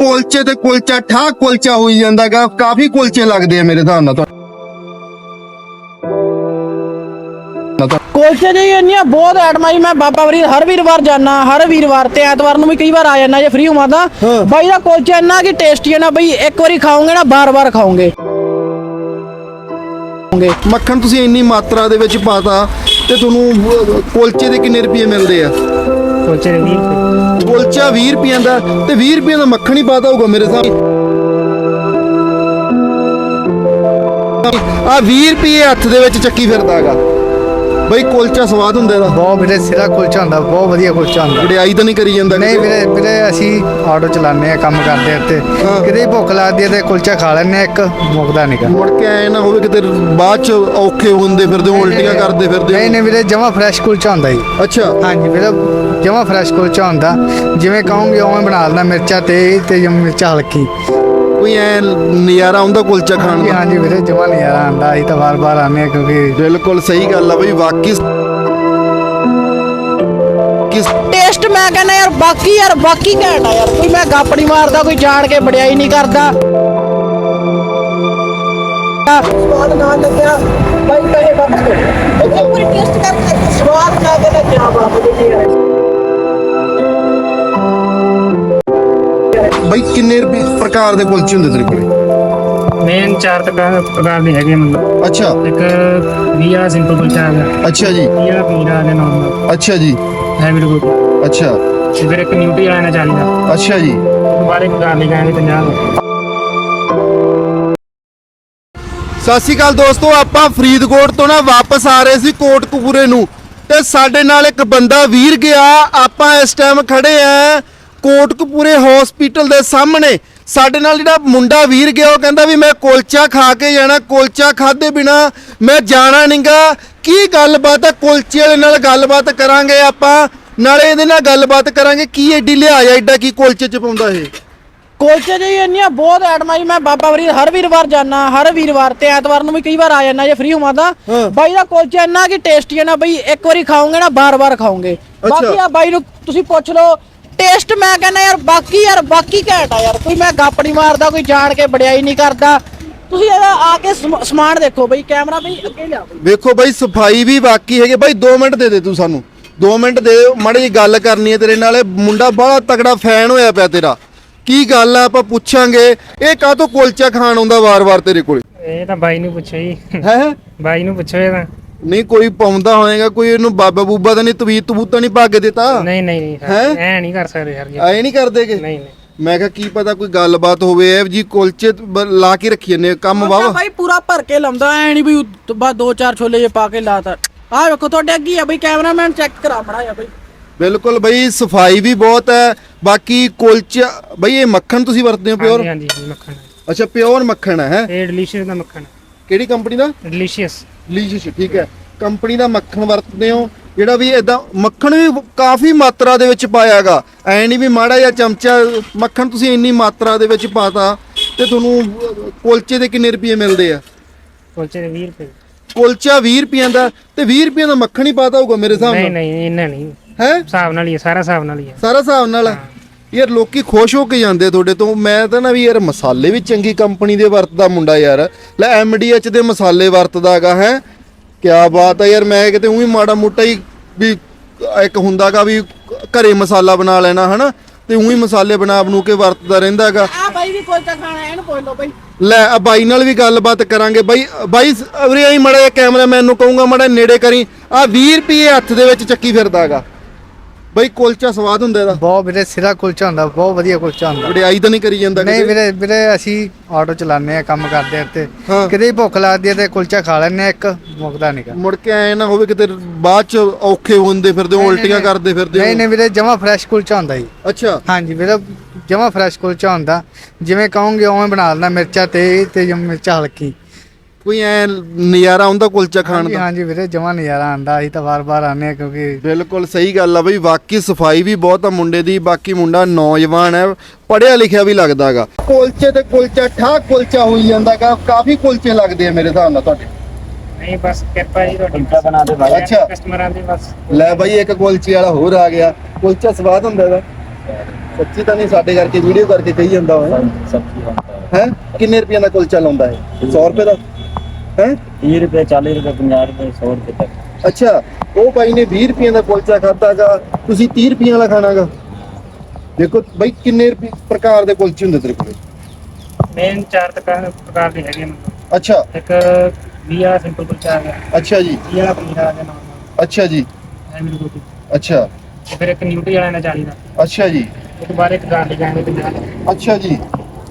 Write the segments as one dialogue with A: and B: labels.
A: ਕੁਲਚੇ ਤੇ ਕੁਲਚਾ ਠਾ ਕੁਲਚਾ ਹੋਈ ਜਾਂਦਾਗਾ ਕਾਫੀ ਕੁਲਚੇ ਲੱਗਦੇ ਆ ਮੇਰੇ ਹਿਸਾਬ ਨਾਲ ਤਾਂ।
B: ਕੁਲਚੇ ਜੀ ਇੰਨੀਆਂ ਬਹੁਤ ਐਟਮਾਂ ਜੀ ਮੈਂ ਬਾਬਾ ਵਰੀ ਹਰ ਵੀਰਵਾਰ ਜਾਣਾ ਹਰ ਵੀਰਵਾਰ ਤੇ ਐਤਵਾਰ ਨੂੰ ਵੀ ਕਈ ਵਾਰ ਆ ਜਾਣਾ ਜੇ ਫ੍ਰੀ ਹੋਵਾਂ ਤਾਂ। ਬਾਈ ਦਾ ਕੁਲਚਾ ਇੰਨਾ ਕਿ ਟੇਸਟੀ ਹੈ ਨਾ ਬਈ ਇੱਕ ਵਾਰੀ ਖਾਓਗੇ ਨਾ ਬਾਰ-ਬਾਰ ਖਾਓਗੇ।
A: ਮੱਖਣ ਤੁਸੀਂ ਇੰਨੀ ਮਾਤਰਾ ਦੇ ਵਿੱਚ ਪਾਤਾ ਤੇ ਤੁਹਾਨੂੰ ਕੁਲਚੇ ਦੇ ਕਿੰਨੇ ਰੁਪਏ ਮਿਲਦੇ ਆ?
C: ਕੁਲਚੇ ਦੇ 20 ਰੁਪਏ।
A: ਕੁਲਚਾ 20 ਰੁਪਈਆਂ ਦਾ ਤੇ 20 ਰੁਪਏ ਦਾ ਮੱਖਣ ਹੀ ਪਾਤਾ ਹੋਊਗਾ ਮੇਰੇ ਹਿਸਾਬ ਆ 20 ਰੁਪਏ ਹੱਥ ਦੇ ਵਿੱਚ ਚੱਕੀ ਫਿਰਦਾ ਹੈਗਾ। ਬਈ ਕੁਲਚਾ ਸਵਾਦ ਹੁੰਦਾ ਇਹਦਾ।
D: ਬਹੁਤ ਵੀਰੇ ਸਿਰਾ ਕੁਲਚਾ ਹੁੰਦਾ ਬਹੁਤ ਵਧੀਆ ਕੁਲਚਾ ਹੁੰਦਾ।
A: ਵਡਿਆਈ ਤਾਂ ਨਹੀਂ ਕਰੀ ਜਾਂਦਾ
D: ਨਹੀਂ
A: ਕਿਤੇ?
D: ਵੀਰੇ ਵੀਰੇ ਅਸੀਂ ਆਟੋ ਚਲਾਉਂਦੇ ਆ ਕੰਮ ਕਰਦੇ ਆ ਤੇ
A: ਹਾਂ।
D: ਕਿਤੇ ਭੁੱਖ ਲੱਗਦੀ ਹੈ ਤੇ ਕੁਲਚਾ ਖਾ ਲੈਂਦੇ ਆ ਇੱਕ ਮੁੱਕਦਾ ਨਹੀਂਗਾ
A: ਮੁੜ ਕੇ ਐ ਨਾ ਹੋਵੇ ਕਿਤੇ ਬਾਅਦ ਚ ਔਖੇ ਹੁੰਦੇ ਫਿਰਦੇ ਹੋ, ਉਲਟੀਆਂ ਕਰਦੇ ਫਿਰਦੇ।
D: ਨਹੀਂ
A: ਹੋ।
D: ਨਹੀਂ ਵੀਰੇ ਜਮਾ ਫਰੈਸ਼ ਕੁਲਚਾ ਹੁੰਦਾ ਜੀ।
A: ਅੱਛਾ।
D: ਹਾਂਜੀ ਵੀਰੇ ਜਮਾ ਫਰੈਸ਼ ਕੁਲਚਾ ਹੁੰਦਾ। ਜਿਵੇਂ ਕਹੋਗੇ ਉਵੇਂ ਬਣਾ ਲੈਣਾ ਮਿਰਚਾਂ ਤੇ ਤੇ ਜਮ ਮਿਰਚਾਂ ਹਲਕੀ।
A: ਕੋਈ ਐ ਨਜ਼ਾਰਾ ਆਉਂਦਾ ਕੁਲਚਾ ਖਾਣ ਦਾ
D: ਹਾਂਜੀ ਵੀਰੇ ਜਮਾ ਨਜ਼ਾਰਾ ਆਉਂਦਾ ਅਸੀਂ ਤਾਂ ਵਾਰ-ਵਾਰ ਆਉਂਦੇ ਆ ਕਿਉਂਕਿ
A: ਬਿਲਕੁਲ ਸਹੀ ਗੱਲ ਆ ਬਈ ਵਾਕਈ ਕਿਸ
B: ਟੇਸਟ ਮੈਂ ਕਹਿੰਦਾ ਯਾਰ ਬਾਕੀ ਯਾਰ ਬਾਕੀ ਘੈਂਟ ਆ ਯਾਰ ਕੋਈ ਮੈਂ ਗੱਪ ਨਹੀਂ ਮਾਰਦਾ ਕੋਈ ਜਾਣ ਕੇ ਵਡਿਆਈ ਨਹੀਂ ਕਰਦਾ। ਸਵਾਦ ਨਾ ਲੱਗਿਆ ਬਾਈ ਕਹੇ ਬਾਬਾ ਇੱਕ ਵਾਰੀ ਟੇਸਟ ਕਰਕੇ ਸਵਾਦ ਨਾ ਕੇ ਕਿਆ ਬਾਤ ਹੈ
A: ਬਈ ਕਿੰਨੇ ਰੁਪਏ ਪ੍ਰਕਾਰ ਦੇ ਕੁਲਚੇ ਹੁੰਦੇ ਤੇਰੇ ਕੋਲੇ?
C: ਮੇਨ ਚਾਰ ਤੱਕ ਪ੍ਰਕਾਰ ਦੇ ਹੈਗੇ ਮਤਲਬ।
A: ਅੱਛਾ।
C: ਇੱਕ 20 ਆ ਸਿੰਪਲ ਕੁਲਚਾ ਗਿਆ
A: ਅੱਛਾ ਜੀ।
C: 30 ਆ ਪਨੀਰ ਆ ਗਿਆ ਨਾਰਮਲ
A: ਅੱਛਾ ਜੀ।
C: ਹੈਵੀ ਕੁਲਚਾ
A: ਅੱਛਾ।
C: ਤੇ ਫਿਰ ਇੱਕ ਨਿਊਟਰੀ ਆ ਨਾ 40 ਦਾ
A: ਅੱਛਾ ਜੀ।
C: ਇੱਕ ਗਾਰਲਿਕ ਆ 50 ਦਾ
A: ਸਤਿ ਸ਼੍ਰੀ ਅਕਾਲ ਦੋਸਤੋ ਆਪਾਂ ਫਰੀਦਕੋਟ ਤੋਂ ਨਾ ਵਾਪਸ ਆ ਰਹੇ ਸੀ ਕੋਟਕਪੂਰੇ ਨੂੰ। ਤੇ ਸਾਡੇ ਨਾਲ ਇੱਕ ਬੰਦਾ ਵੀਰ ਗਿਆ। ਆਪਾਂ ਇਸ ਟਾਈਮ ਖੜੇ ਆ। ਕੋਟਕਪੂਰੇ ਹਸਪੀਟਲ ਦੇ ਸਾਹਮਣੇ। ਸਾਡੇ ਨਾਲ ਜਿਹੜਾ ਮੁੰਡਾ ਵੀਰ ਗਿਆ ਉਹ ਕਹਿੰਦਾ ਵੀ ਮੈਂ ਕੁਲਚਾ ਖਾ ਕੇ ਜਾਣਾ ਕੁਲਚਾ ਖਾਦੇ ਬਿਨਾ ਮੈਂ ਜਾਣਾ ਨਹੀਂਗਾ ਕੀ ਗੱਲਬਾਤ ਹੈ ਕੁਲਚੇ ਵਾਲੇ ਨਾਲ ਗੱਲਬਾਤ ਕਰਾਂਗੇ ਆਪਾਂ। ਨਾਲੇ ਇਹਦੇ ਨਾਲ ਗੱਲਬਾਤ ਕਰਾਂਗੇ ਕੀ ਐਡੀ ਲਿਹਾਜ਼ ਆ ਐਡਾ ਕੀ ਕੁਲਚੇ ਚ ਪਾਉਂਦਾ ਇਹ?
B: ਕੁਲਚੇ ਜੀ ਇੰਨੀਆਂ ਬਹੁਤ ਐਟਮਾਂ ਜੀ ਮੈਂ ਬਾਬਾ ਵਰੀ ਹਰ ਵੀਰਵਾਰ ਜਾਣਾ ਹਰ ਵੀਰਵਾਰ ਤੇ ਐਤਵਾਰ ਨੂੰ ਵੀ ਕਈ ਵਾਰ ਆ ਜਾਣਾ ਜੇ ਫ੍ਰੀ ਹੋਵਾਂ ਤਾਂ। ਬਾਈ ਦਾ ਕੁਲਚਾ ਇੰਨਾ ਕਿ ਟੇਸਟੀ ਹੈ ਨਾ ਬਈ ਇੱਕ ਵਾਰੀ ਖਾਓਗੇ ਨਾ ਬਾਰ-ਬਾਰ ਖਾਓਗੇ। ਬਾਕੀ ਆ ਬਾਈ ਨੂੰ ਤੁਸੀਂ ਪੁੱਛ ਲਓ ਟੇਸਟ ਮੈਂ ਕਹਿੰਦਾ ਯਾਰ ਬਾਕੀ ਯਾਰ ਬਾਕੀ ਘੈਂਟ ਆ ਯਾਰ ਕੋਈ ਮੈਂ ਗੱਪ ਨਹੀਂ ਮਾਰਦਾ ਕੋਈ ਜਾਣ ਕੇ ਵਡਿਆਈ ਨਹੀਂ ਕਰਦਾ। ਤੁਸੀਂ ਇਹਦਾ ਆ ਕੇ ਸਮ- ਸਮਾਨ ਦੇਖੋ ਬਈ ਕੈਮਰਾ ਬਈ ਅੱਗੇ ਲਿਆ ਬਈ।
A: ਵੇਖੋ ਬਾਈ ਸਫ਼ਾਈ ਵੀ ਬਾਕੀ ਹੈਗੇ। ਬਾਈ 2 ਮਿੰਟ ਦੇ ਦੇ ਤੂੰ ਸਾਨੂੰ। 2 ਮਿੰਟ ਦੇ ਮਾੜੀ ਜੀ ਗੱਲ ਕਰਨੀ ਹੈ ਤੇਰੇ ਨਾਲ। ਇਹ ਮੁੰਡਾ ਬੜਾ ਤਗੜਾ ਫੈਨ ਹੋਇਆ ਪਿਆ ਤੇਰਾ। ਕੀ ਗੱਲ ਆ ਆਪਾਂ ਪੁੱਛਾਂਗੇ। ਇਹ ਕਾਹਤੋਂ ਕੁਲਚਾ ਖਾਣ ਆਉਂਦਾ ਵਾਰ-ਵਾਰ ਤੇਰੇ ਕੋਲ?
C: ਇਹ ਤਾਂ ਬਾਈ ਨੂੰ ਪੁੱਛੋ ਜੀ।
A: ਹੈ?
C: ਬਾਈ ਨੂੰ ਪੁੱਛੋ ਇਹ ਤਾਂ।
A: ਨਹੀਂ ਕੋਈ ਪਾਉਂਦਾ ਹੋਏਗਾ ਕੋਈ ਇਹਨੂੰ ਬਾਬਾ ਬੂਬਾ ਤਾਂ ਨਹੀਂ ਤਵੀਤ ਤਬੂਤਾ ਨਹੀਂ ਪਾ ਕੇ ਦਿੱਤਾ?
C: ਨਹੀਂ ਨਹੀਂ ਨਹੀਂ
A: ਹੈਂ?
C: ਐ ਨਹੀਂ ਕਰ ਸਕਦੇ ਯਾਰ ਜੀ।
A: ਐ ਨਹੀਂ ਕਰਦੇਗੇ
C: ਨਹੀਂ ਨਹੀਂ।
A: ਮੈਂ ਕਿਹਾ ਕੀ ਪਤਾ ਕੋਈ ਗੱਲਬਾਤ ਹੋਵੇ ਇਹ ਜੀ ਕੁਲਚੇ ਬ- ਲਾ ਕੇ ਰੱਖੀ ਨੇ ਕੰਮ ਵਾਵਾ
B: ਬਾਈ ਪੂਰਾ ਭਰ ਕੇ ਲਾਉਂਦਾ ਐ ਨਹੀਂ ਵੀ ਉਤ- ਬਸ ਦੋ ਚਾਰ ਛੋਲੇ ਜੇ ਪਾ ਕੇ ਲਾਤਾ ਆ ਵੇਖੋ ਤੁਹਾਡੇ ਅੱਗੇ ਹੀ ਆ ਬਈ ਕੈਮਰਾਮੈਨ ਚੈੱਕ ਕਰਾ ਮੜਾ ਆ ਬਈ।
A: ਬਿਲਕੁਲ ਬਈ ਸਫ਼ਾਈ ਵੀ ਬਹੁਤ ਹੈ ਬਾਕੀ ਕੁਲਚਾ ਬਈ ਇਹ ਮੱਖਣ ਤੁਸੀਂ ਵਰਤਦੇ ਹੋ ਪਿਓਰ?
C: ਹਾਂਜੀ ਹਾਂਜੀ ਮੱਖਣ
A: ਅੱਛਾ ਪਿਓਰ ਮੱਖਣ ਹੈ
C: ਇਹ ਡਿਲੀਸ਼ੀਅਸ ਦਾ ਮੱਖਣ
A: ਕਿਹੜੀ ਕੰਪਨੀ ਦਾ?
C: ਡਿਲੀਸ਼ੀਅਸ
A: ਲੀਜਿਸ਼ ਠੀਕ ਹੈ। ਕੰਪਨੀ ਦਾ ਮੱਖਣ ਵਰਤਦੇ ਹੋ। ਜਿਹੜਾ ਵੀ ਇਦਾਂ ਮੱਖਣ ਵੀ ਕਾਫੀ ਮਾਤਰਾ ਦੇ ਵਿੱਚ ਪਾਇਆਗਾ ਐ ਨਹੀਂ ਵੀ ਮਾੜਾ ਜਿਹਾ ਚਮਚਾ ਮੱਖਣ ਤੁਸੀਂ ਇੰਨੀ ਮਾਤਰਾ ਦੇ ਵਿੱਚ ਪਾਤਾ ਤੇ ਤੁਹਾਨੂੰ ਕੁਲਚੇ ਦੇ ਕਿੰਨੇ ਰੁਪਏ ਮਿਲਦੇ ਆ?
C: ਕੁਲਚੇ ਦੇ 20 ਰੁਪਏ।
A: ਕੁਲਚਾ 20 ਰੁਪਈਆਂ ਦਾ ਤੇ 20 ਰੁਪਈਆਂ ਦਾ ਮੱਖਣ ਹੀ ਪਾਤਾ ਹੋਊਗਾ ਮੇਰੇ ਹਿਸਾਬ
C: ਨਹੀਂ
A: ਨਾਲ?
C: ਨਹੀਂ ਇੰਨਾ ਨਹੀਂ।
A: ਹੈ?
C: ਹਿਸਾਬ ਨਾਲ ਹੀ ਹੈ ਸਾਰਾ ਹਿਸਾਬ ਨਾਲ ਹੀ ਹੈ।
A: ਸਾਰਾ ਹਿਸਾਬ ਨਾਲ ਆ। ਯਾਰ ਲੋਕੀ ਖੁਸ਼ ਹੋ ਕੇ ਜਾਂਦੇ ਤੁਹਾਡੇ ਤੋਂ। ਮੈਂ ਤਾਂ ਨਾ ਵੀ ਯਾਰ ਮਸਾਲੇ ਵੀ ਚੰਗੀ ਕੰਪਨੀ ਦੇ ਵਰਤਦਾ ਮੁੰਡਾ ਯਾਰ। ਲੈ ਐਮਡੀਐਚ ਦੇ ਮਸਾਲੇ ਵਰਤਦਾਗਾ ਹੈ? ਕਿਆ ਬਾਤ ਆ ਯਾਰ ਮੈਂ ਕਿਤੇ ਉਹੀ ਮਾੜਾ ਮੋਟਾ ਹੀ ਵੀ ਇੱਕ ਹੁੰਦਾਗਾ ਵੀ ਘਰੇ ਮਸਾਲਾ ਬਣਾ ਲੈਣਾ ਹਨਾ? ਤੇ ਉਹੀ ਮਸਾਲੇ ਬਣਾ ਬਣੂ ਕੇ ਵਰਤਦਾ ਰਹਿੰਦਾਗਾ।
B: ਆ ਬਾਈ ਵੀ ਕੁਲਚਾ ਖਾਣਾ ਇਹਨੂੰ ਪੁੱਛ ਲਓ ਬਈ।
A: ਲੈ ਆ ਬਾਈ ਨਾਲ ਵੀ ਗੱਲਬਾਤ ਕਰਾਂਗੇ। ਬਾਈ ਬਾਈ ਉਰੇ ਆਈ ਮੜਾ ਕੈਮਰਾਮੈਨ ਨੂੰ ਕਹੂੰਗਾ ਮੜਾ ਨੇੜੇ ਕਰੀ। ਆ 20 ਰੁਪਏ ਹੱਥ ਦੇ ਵਿੱਚ ਚੱਕੀ ਫਿਰਦਾਗਾ। ਬਾਈ ਕੁਲਚਾ ਸਵਾਦ ਹੁੰਦਾ ਇਹਦਾ?
D: ਬਹੁਤ ਵੀਰੇ ਸਿਰਾ ਕੁਲਚਾ ਹੁੰਦਾ ਬਹੁਤ ਵਧੀਆ ਕੁਲਚਾ ਹੁੰਦਾ।
A: ਵਡਿਆਈ ਤਾਂ ਨਹੀਂ ਕਰੀ ਜਾਂਦਾ
D: ਨਹੀਂ
A: ਕਿਤੇ?
D: ਵੀਰੇ ਵੀਰੇ ਅਸੀਂ ਆਟੋ ਚਲਾਉਂਦੇ ਆ ਕੰਮ ਕਰਦੇ ਆ ਤੇ
A: ਹਾਂ।
D: ਕਿਤੇ ਭੁੱਖ ਲੱਗਦੀ ਹੈ ਤੇ ਕੁਲਚਾ ਖਾ ਲੈਂਦੇ ਆ ਇੱਕ ਮੁੱਕਦਾ ਨਹੀਂਗਾ
A: ਮੁੜ ਕੇ ਐ ਨਾ ਹੋਵੇ ਕਿਤੇ ਬਾਅਦ ਚ ਔਖੇ ਹੁੰਦੇ ਫਿਰਦੇ ਹੋ, ਉਲਟੀਆਂ ਕਰਦੇ ਫਿਰਦੇ
D: ਨਹੀਂ। ਨਹੀਂ ਵੀਰੇ ਜਮਾ ਫਰੈਸ਼ ਕੁਲਚਾ ਹੁੰਦਾ ਜੀ।
A: ਅੱਛਾ।
D: ਹਾਂਜੀ ਵੀਰੇ ਜਮਾ ਫਰੈਸ਼ ਕੁਲਚਾ ਹੁੰਦਾ। ਜਿਵੇਂ ਕਹੋਗੇ ਉਵੇਂ ਬਣਾ ਲੈਣਾ ਮਿਰਚਾਂ ਤੇ ਤੇ ਜਮ ਮਿਰਚਾਂ ਹਲਕੀ।
A: ਕੋਈ ਐ ਨਜ਼ਾਰਾ ਆਉਂਦਾ ਕੁਲਚਾ ਖਾਣ ਦਾ?
D: ਹਾਂਜੀ ਵੀਰੇ ਜਮਾ ਨਜ਼ਾਰਾ ਆਂਦਾ ਅਸੀਂ ਤਾਂ ਵਾਰ-ਵਾਰ ਆਨੇ ਆ ਕਿਉਂਕਿ
A: ਬਿਲਕੁਲ ਸਹੀ ਗੱਲ ਆ ਬਈ ਵਾਕਈ ਸਫ਼ਾਈ ਵੀ ਬਹੁਤ ਆ ਮੁੰਡੇ ਦੀ ਬਾਕੀ ਮੁੰਡਾ ਨੌਜਵਾਨ ਹੈ ਪੜਿਆ ਲਿਖਿਆ ਵੀ ਲੱਗਦਾਗਾ ਕੁਲਚੇ ਤੇ ਕੁਲਚਾ ਠਾ ਕੁਲਚਾ ਹੋਈ ਜਾਂਦਾਗਾ ਕਾਫੀ ਕੁਲਚੇ ਲੱਗਦੇ ਆ ਮੇਰੇ ਹਿਸਾਬ ਨਾਲ ਤੁਹਾਡੇ।
C: ਨਹੀਂ ਬਸ ਕਿਰਪਾ ਜੀ ਤੁਹਾਡੀ। ਬਣਾ ਦੇ
A: ਬਾਈ। ਅੱਛਾ।
C: ਕਸਟਮਰਾਂ ਦੀ ਬਸ।
A: ਲੈ ਬਾਈ ਇੱਕ ਕੁਲਚੇ ਵਾਲਾ ਹੋਰ ਆ ਗਿਆ। ਕੁਲਚਾ ਸਵਾਦ ਹੁੰਦਾ ਦਾ ਸੱਚੀ ਤਾਂ ਨਹੀਂ ਸਾਡੇ ਕਰਕੇ ਵੀਡੀਓ ਕਰਕੇ ਕਹੀ ਜਾਂਦਾ ਹੋਇਆ
E: ਸੱਚੀ
A: ਹੈ। ਕਿੰਨੇ ਰੁਪਏ ਦਾ ਕੁਲਚਾ ਲਾਉਂਦਾ ਹੈ 100 ਰੁਪਏ ਦਾ? ਹੈ?
E: 20 ਰੁਪਏ 40 ਰੁਪਏ 50 ਰੁਪਏ 100 ਰੁਪਏ ਤੱਕ।
A: ਅੱਛਾ ਉਹ ਭਾਈ ਨੇ 20 ਰੁਪਏ ਦਾ ਕੁਲਚਾ ਖਾਦਾਗਾ ਤੁਸੀਂ 30 ਰੁਪਏ ਵਾਲਾ ਖਾਣਾਗਾ। ਦੇਖੋ ਬਈ ਕਿੰਨੇ ਰੁਪਏ- ਪ੍ਰਕਾਰ ਦੇ ਕੁਲਚੇ ਹੁੰਦੇ ਤੇਰੇ ਕੋਲ?
C: ਮੇਨ ਚਾਰ ਪ੍ਰਕਾਰ ਪ੍ਰਕਾਰ ਦੇ ਹੈਗੇ ਮਤਲਬ
A: ਅੱਛਾ।
C: ਇੱਕ ਵੀਆ ਸਿੰਪਲ ਕੁਲਚਾ ਆ ਗਿਆ
A: ਅੱਛਾ ਜੀ।
C: ਵੀਆ ਵਾਲਾ ਪਨੀਰ ਆ ਗਿਆ ਨਾਲ ਨਾਲ।
A: ਅੱਛਾ ਜੀ।
C: ਐਵੇਂ ਰੋਟੀ
A: ਅੱਛਾ।
C: ਤੇ ਫਿਰ ਇੱਕ ਨਿਊਟਰੀ ਵਾਲਾ ਨਾ 40 ਦਾ
A: ਅੱਛਾ ਜੀ।
C: ਉਹ ਤੋਂ ਬਾਅਦ ਇੱਕ ਗਾਰਲਿਕ ਆ ਗਿਆ 50 ਦਾ
A: ਅੱਛਾ ਜੀ।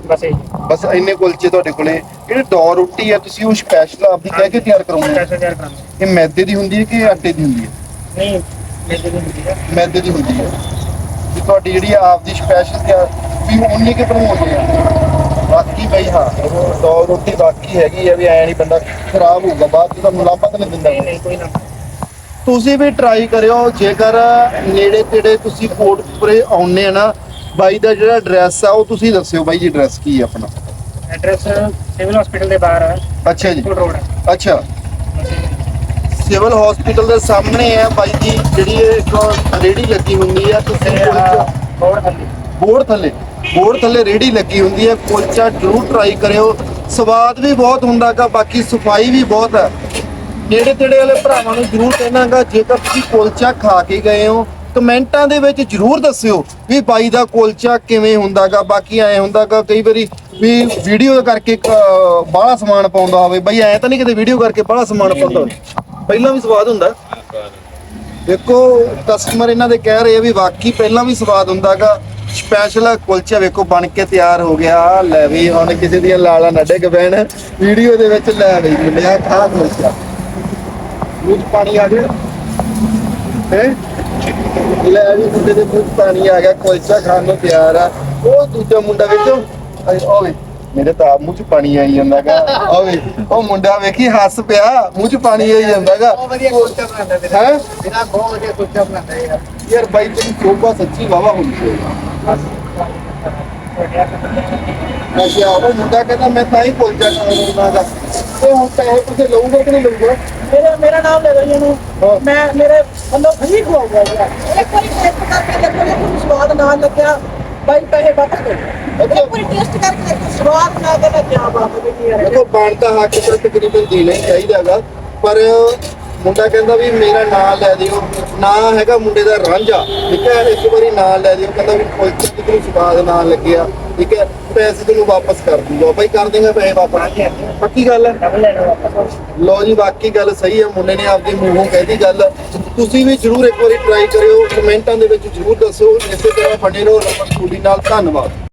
C: ਬਸ ਇਹ
A: ਬਸ ਇੰਨੇ ਕੁਲਚੇ ਤੁਹਾਡੇ ਕੋਲੇ ਜਿਹੜੇ ਡੌ ਰੋਟੀ ਆ ਤੁਸੀਂ ਉਹ ਸਪੈਸ਼ਲ ਆਪਦੀ ਕਹਿ ਕੇ ਤਿਆਰ ਕਰਵਾਉਂਦੇ
C: ਪੈਸੇ ਤਿਆਰ ਕਰਾਂਗੇ
A: ਇਹ ਮੈਦੇ ਦੀ ਹੁੰਦੀ ਹੈ ਕਿ ਆਟੇ ਦੀ ਹੁੰਦੀ ਹੈ?
C: ਨਹੀਂ ਮੇਰੇ ਦੀ ਹੁੰਦੀ ਹੈ।
A: ਮੈਦੇ ਦੀ ਹੁੰਦੀ ਹੈ। ਤੇ ਤੁਹਾਡੀ ਜਿਹੜੀ ਆਪਦੀ ਸਪੈਸ਼ਲ ਤਿਆਰ ਵੀ ਉਨੀ ਕਿ ਬਣਾਉਂਦੇ ਆ ਬਾਕੀ ਬਈ ਹਾਂ ਉਹ ਡੌ ਰੋਟੀ ਬਾਕੀ ਹੈਗੀ ਆ ਵੀ ਐ ਨਹੀਂ ਬੰਦਾ ਖਰਾਬ ਹੋਊਗਾ ਬਾਅਦ ਚ ਤਾਂ ਮੁਲਾਪਾ ਤਾਂ ਨਹੀਂ ਦਿੰਦਾ।
C: ਨਹੀਂ ਨਹੀਂ ਕੋਈ ਨਾ।
A: ਤੁਸੀਂ ਵੀ ਟਰਾਈ ਕਰਿਓ ਜੇਕਰ ਨੇੜੇ ਤੇੜੇ ਤੁਸੀਂ ਕੋਟਪੁਰੇ ਆਉਨੇ ਆ ਨਾ ਬਾਈ ਦਾ ਜਿਹੜਾ ਐਡਰੈਸ ਆ ਉਹ ਤੁਸੀਂ ਦੱਸਿਓ ਬਾਈ ਜੀ ਐਡਰੈਸ ਕੀ ਹੈ ਆਪਣਾ?
C: ਐਡਰੈਸ ਸਿਵਲ ਹਸਪੀਟਲ ਦੇ ਬਾਹਰ ਹੈ
A: ਅੱਛਾ ਜੀ।
C: ਰੋਡ
A: ਅੱਛਾ। ਸਿਵਲ ਹਸਪੀਟਲ ਦੇ ਸਾਹਮਣੇ ਹੈ ਬਾਈ ਜੀ ਜਿਹੜੀ ਇਹ ਇੱਕ ਰੇੜੀ ਲੱਗੀ ਹੁੰਦੀ ਆ ਤੁਸੀਂ ਕੁਲਚਾ
C: ਰੋਡ ਥੱਲੇ।
A: ਬੋਰਡ ਥੱਲੇ। ਬੋਰਡ ਥੱਲੇ ਰੇੜੀ ਲੱਗੀ ਹੁੰਦੀ ਹੈ ਕੁਲਚਾ ਜ਼ਰੂਰ ਟਰਾਈ ਕਰਿਓ। ਸਵਾਦ ਵੀ ਬਹੁਤ ਹੁੰਦਾਗਾ ਬਾਕੀ ਸਫ਼ਾਈ ਵੀ ਬਹੁਤ ਹੈ ਨੇੜੇ ਤੇੜੇ ਵਾਲੇ ਭਰਾਵਾਂ ਨੂੰ ਜ਼ਰੂਰ ਕਹਿਣਾਗਾ ਜੇਕਰ ਤੁਸੀਂ ਕੁਲਚਾ ਖਾ ਕੇ ਗਏ ਹੋ ਕਮੈਂਟਾਂ ਦੇ ਵਿੱਚ ਜ਼ਰੂਰ ਦੱਸਿਓ ਵੀ ਬਾਈ ਦਾ ਕੁਲਚਾ ਕਿਵੇਂ ਹੁੰਦਾਗਾ। ਬਾਕੀ ਐ ਹੁੰਦਾਗਾ ਕਈ ਵਾਰੀ ਵੀ ਵੀਡੀਓ ਕਰਕੇ ਬਾਹਲਾ ਸਮਾਨ ਪਾਉਂਦਾ ਹੋਵੇ। ਬਾਈ ਐ ਤਾਂ ਨਹੀਂ ਕਿਤੇ ਵੀਡੀਓ ਕਰਕੇ ਬਾਹਲਾ ਸਮਾਨ ਪਾਉਂਦਾ ਪਹਿਲਾਂ ਵੀ ਸਵਾਦ ਹੁੰਦਾ। ਦੇਖੋ ਕਸਟਮਰ ਇਹਨਾਂ ਦੇ ਕਹਿ ਰਹੇ ਆ ਵੀ ਵਾਕਈ ਪਹਿਲਾਂ ਵੀ ਸਵਾਦ ਹੁੰਦਾਗਾ। ਸਪੈਸ਼ਲ ਕੁਲਚਾ ਵੇਖੋ ਬਣ ਕੇ ਤਿਆਰ ਹੋ ਗਿਆ। ਲੈ ਵੀ ਹੁਣ ਕਿਸੇ ਦੀਆਂ ਲਾਲਾਂ ਨਾ ਡਿੱਗ ਪੈਣ। ਵੀਡੀਓ ਦੇ ਵਿੱਚ ਲੈ ਬਈ ਮੁੰਡਿਆ ਖਾ ਕੁਲਚਾ। ਮੂੰਹ 'ਚ ਪਾਣੀ ਆ ਗਿਆ। ਹੈ? ਲੈ ਵੀ ਮੁੰਡੇ ਦੇ ਮੂੰਹ 'ਚ ਪਾਣੀ ਆ ਗਿਆ ਕੁਲਚਾ ਖਾਣ ਨੂੰ ਤਿਆਰ ਆ। ਉਹ ਦੂਜਾ ਮੁੰਡਾ ਅਏ ਓਏ ਮੇਰੇ ਤਾਂ ਆਪ ਮੂੰਹ 'ਚ ਪਾਣੀ ਆਈ ਜਾਂਦਾਗਾ। ਓਏ ਉਹ ਮੁੰਡਾ ਵੇਖੀ ਹੱਸ ਪਿਆ ਮੂੰਹ 'ਚ ਪਾਣੀ ਆਈ ਜਾਂਦਾਗਾ।
D: ਵਧੀਆ ਕੁਲਚਾ ਬਣਾਉਂਦਾ ਤੇ
A: ਹੈ?
D: ਇਹਨਾਂ ਬਹੁਤ ਵਧੀਆ ਕੁਲਚਾ ਬਣਾਉਂਦਾ ਯਾਰ
A: ਯਾਰ ਬਾਈ ਤੇਰੀ ਸੋਭਾ ਸੱਚੀ ਵਾਵਾ ਹੁੰਦੀ ਹੈ ਮੈਂ ਕਿਹਾ ਉਹ ਮੁੰਡਾ ਕਹਿੰਦਾ ਮੈਂ ਤਾਂ ਹੀ ਕੁਲਚਾ ਖਾਣਾਗਾ ਤੇ ਹੁਣ ਪੈਸੇ ਤੁਸੀਂ ਲਊਗਾ ਕਿ ਨਹੀਂ ਲਊਗਾ?
B: ਮੇਰਾ ਮੇਰਾ ਨਾਮ ਲੈ ਲਈ ਇਹਨੂੰ। ਮੈਂ ਮੇਰੇ ਵੱਲੋਂ ਫਰੀ ਖਵਾਉਂਗਾ ਇੱਕ ਵਾਰੀ ਟੈਸਟ ਕਰਕੇ ਦੇਖੋ ਜੇ ਤੁਹਾਨੂੰ ਸਵਾਦ ਨਾ ਲੱਗਿਆ। ਬਾਈ ਪੈਸੇ ਵਾਪਸ ਕਰੋ। ਇੱਕ ਵਾਰੀ ਟੈਸਟ ਕਰਕੇ ਦੇਖੋ ਸਵਾਦ ਨਾ ਲੱਗਿਆ ਕੀ ਬਾਤ ਹੈ ਕੀ ਯਾਰ
A: ਦੇਖੋ ਬਣਦਾ ਹੱਕ ਤਾਂ ਤਕਰੀਬਨ ਦੇਣਾ ਹੀ ਚਾਹੀਦਾਗਾ ਪਰ ਮੁੰਡਾ ਕਹਿੰਦਾ ਵੀ ਮੇਰਾ ਨਾਂ ਲੈ ਦਿਓ। ਨਾਂ ਹੈਗਾ ਮੁੰਡੇ ਦਾ ਰਾਂਝਾ। ਠੀਕ ਹੈ ਇੱਕ ਵਾਰੀ ਨਾਂ ਲੈ ਦਿਓ। ਕਹਿੰਦਾ ਵੀ ਦੀ ਤੈਨੂੰ ਸਵਾਦ ਨਾਂ ਲੱਗਿਆ। ਠੀਕ ਹੈ ਪੈਸੇ ਤੈਨੂੰ ਵਾਪਸ ਕਰ ਦੂੰਗਾ। ਬਾਈ ਕਰ ਦੇਗਾ ਪੈਸੇ ਵਾਪਸ। ਪੱਕੀ ਗੱਲ ਹੈ? ਲੈ ਜੀ ਬਾਕੀ ਗੱਲ ਸਹੀ ਹੈ। ਮੁੰਡੇ ਨੇ ਆਪਦੇ ਮੂੰਹੋਂ ਕਹਿਦੀ ਗੱਲ। ਤੁਸੀਂ ਵੀ ਜਰੂਰ ਇੱਕ ਵਾਰੀ ਟਰਾਈ ਕਰਿਓ। ਕਮੈਂਟਾਂ ਦੇ ਵਿੱਚ ਜਰੂਰ ਦੱਸੋ। ਇਸੇ ਤਰ੍ਹਾਂ ਬਣੇ ਰਹੋ। ਰਮਨ ਸਟੂਡੀ ਨਾਲ। ਧੰਨਵਾਦ।